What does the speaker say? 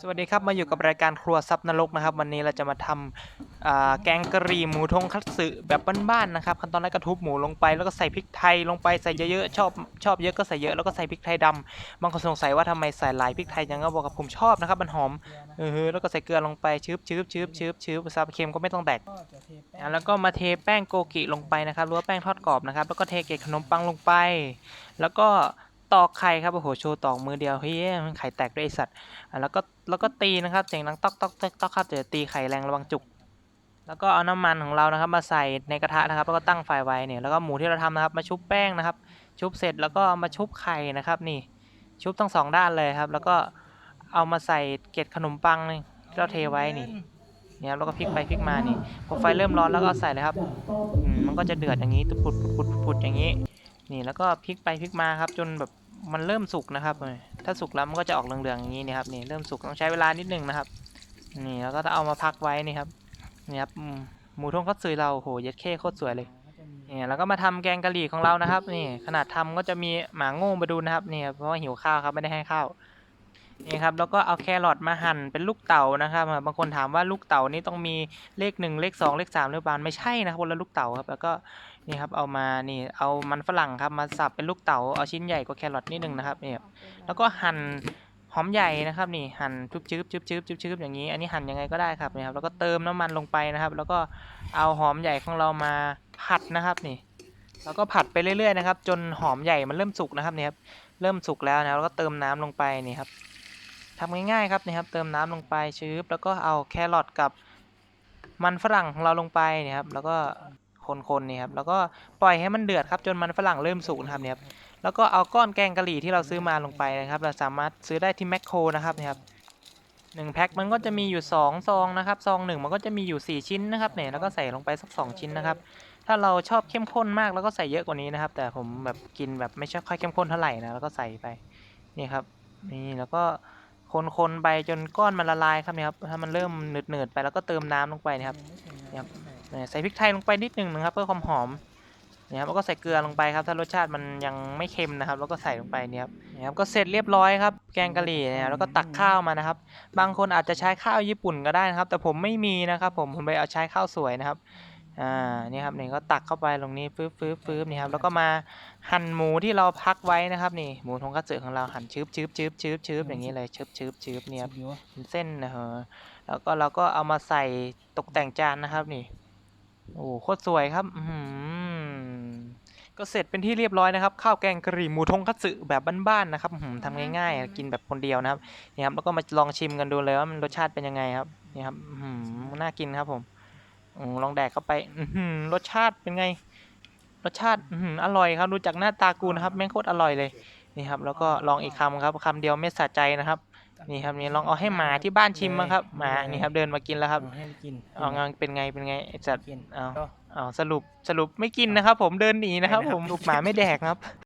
สวัสดีครับ มาอยู่กับรายการครัวซับนรกนะครับ วันนี้เราจะมาทำแกงกะหรี่หมูทงคัตสึแบบบ้านๆนะครับขั้นตอนแรกก็ทุบหมูลงไปแล้วก็ใส่พริกไทยลงไปใส่เยอะๆชอบชอบเยอะก็ใส่เยอะแล้วก็ใส่พริกไทยดำบางคนสงสัยว่าทำไมใส่หลายพริกไทยจังก็บอกกับผมชอบนะครับมันหอมเออแล้วก็ใส่เกลือลงไปชืบชืบชืบชืบชืบซาบเค็มก็ไม่ต้องแดกก็จะเทแล้วก็มาเทแป้งโกกิลงไปนะครับรือว่าแป้งทอดกรอบนะครับแล้วก็เทเกล็ดขนมปังลงไป แล้วก็ ตอกไข่ครับโอ้โหโชว์ตอกมือเดียวเฮ้ยมันไข่แตกด้วยไอสัตว์แล้วก็แล้วก็ตีนะครับเสียงดังตอกตอกตอกตอกครับเดี๋ยวตีไข่แรงระวังจุก แล้วก็เอาน้ำมันของเรานะครับ มาใส่ในกระทะนะครับ แล้วก็ตั้งไฟไว้เนี่ยแล้วก็หมูที่เราทำนะครับ มาชุบแป้งนะครับ ชุบเสร็จแล้วก็เอามาชุบไข่นะครับนี่ ชุบทั้งสองด้านเลยครับ แล้วก็เอามาใส่เกล็ดขนมปังที่เราเทไว้นี่เนี่ยครับแล้วก็พลิกไปพลิกมานี่พอไฟเริ่มร้อนแล้วก็ใส่เลยครับมันก็จะเดือดอย่างนี้ปุดปุดปุดปุดปุดอย่างนี้ นี่แล้วก็พลิกไปพลิกมาครับจนแบบ มันเริ่มสุกนะครับเออถ้าสุกแล้วมันก็จะออกเหลืองๆอย่างนี้นี่ครับนี่เริ่มสุกต้องใช้เวลานิดหนึงนะครับ นี่แล้วก็เอามาพักไว้นี่ครับนี่ครับหมูทงคัตสึเราโหเย็ดเข้โคตรสวยเลยนี่แล้วก็มาทำแกงกะหรี่ของเรานะครับ นี่ขนาดทำก็จะมีหมาโง่มาดูนะครับนี่เพราะว่าหิวข้าวครับไม่ได้ให้ข้าวนี่ครับแล้วก็เอาแครอทมาหั่นเป็นลูกเต๋านะครับบางคนถามว่าลูกเต๋านี่ต้องมีเลขหนึ่งเลขสองเลขสามหรือเปล่าไม่ใช่นะครับคนละลูกเต๋าครับ แล้วก็ นี่ครับเอามานี่เอามันฝรั่งครับมาสับเป็นลูกเต๋าเอาชิ้นใหญ่กว่าแครอทนิดหนึ่งนะครับนี่แล้วก็หั่นหอมใหญ่นะครับนี่หั่นชุบชืบชืบชืบชืบชืบอย่างนี้ อันนี้หั่นยังไงก็ได้ครับนี่ครับแล้วก็เติมน้ำมันลงไปนะครับ แล้วก็เอาหอมใหญ่ของเรามาผัดนะครับนี่ แล้วก็ผัดไปเรื่อยๆนะครับ จนหอมใหญ่มันเริ่มสุกนะครับเนี่ยครับเริ่มสุกแล้วนะแล้วก็เติมน้ำลงไปนี่ครับทำง่ายๆครับนี่ครับเติมน้ำลงไปชื้บแล้วก็เอาแครอทกับมันฝรั่งของเราลงไปนี่ครับแล้วก็ คนๆนี่ครับแล้วก็ปล่อยให้มันเดือดครับจนมันฝรั่งเริ่มสุกนะครับเนี่ยครับแล้วก็เอาก้อนแกงกะหรี่ที่เราซื้อมาลงไปนะครับ เราสามารถซื้อได้ที่แมคโครนะครับเนี่ยครับหนึ่งแพ็คมันก็จะมีอยู่สองซองนะครับซองหนึ่งมันก็จะมีอยู่สี่ชิ้นนะครับเนี่ยแล้วก็ใส่ลงไปสักสองชิ้นนะครับถ้าเราชอบเข้มข้นมากแล้วก็ใส่เยอะกว่านี้นะครับ แต่ผมแบบกินแบบไม่ใช่ค่อยเข้มข้นเท่าไหร่นะแล้วก็ใส่ไปนี่ครับนี่แล้วก็คนๆไปจนก้อนมันละลายครับเนี่ยครับถ้ามันเริ่มหนืดๆไปแล้วก็เติมน้ำลงไปนะครับเนี่ย ใส่พริกไทยลงไปนิดนึงนะครับเพื่อความหอมเนี่ยครับแล้วก็ใส่เกลือลงไปครับ ถ้ารสชาติมันยังไม่เค็มนะครับ แล้วก็ใส่ลงไปเนี่ยครับเนี่ยครับก็เสร็จเรียบร้อยครับ แกงกะหรี่เนี่ยแล้วก็ตักข้าวมานะครับ บางคนอาจจะใช้ข้าวญี่ปุ่นก็ได้นะครับ แต่ผมไม่มีนะครับ ผมผมไปเอาใช้ข้าวสวยนะครับอ่านี่ครับนี่ก็ตักเข้าไปตรงนี้ฟื้บฟื้บฟื้บนี่ครับแล้วก็มาหั่นหมูที่เราพักไว้นะครับนี่หมูทงคัตสึของเราหั่นชืบชืบชืบชืบชืบอย่างนี้เลยชืบชืบชืบเนี่ยครับสิบนิ้วเป็นเส้นนะฮะแล้วก็เราก็เอามาใส่ตกแต่งจานนะครับนี่ โอ้โหโคตรสวยครับอือหือก็เสร็จเป็นที่เรียบร้อยนะครับ ข้าวแกงกะหรี่หมูทงคัตสึแบบบ้านๆนะครับอื้อหือทำง่ายๆ กินแบบคนเดียวนะครับนี่ครับแล้วก็มาลองชิมกันดูเลยว่ามันรสชาติเป็นยังไงครับนี่ครับอื้อหือน่ากินครับผมอืมลองแดกเข้าไปอือหือรสชาติเป็นไง รสชาติอือหืออร่อยครับดูจากหน้าตากูนะครับแม่งโคตรอร่อยเลยนี่ครับ แล้วก็ลองอีกคำครับคำเดียวไม่สะใจนะครับ นี่ครับนี่ลองเอาให้หมาที่บ้านชิมมั้งครับหมานี่ครับเดินมากินแล้วครับเอาให้มันกินเอางานเป็นไงเป็นไงไอ้จัดกินเอาก็เอาสรุปสรุปไม่กินนะครับ ผมเดินหนีนะครับ ผมลูกหมาไม่แดกครับ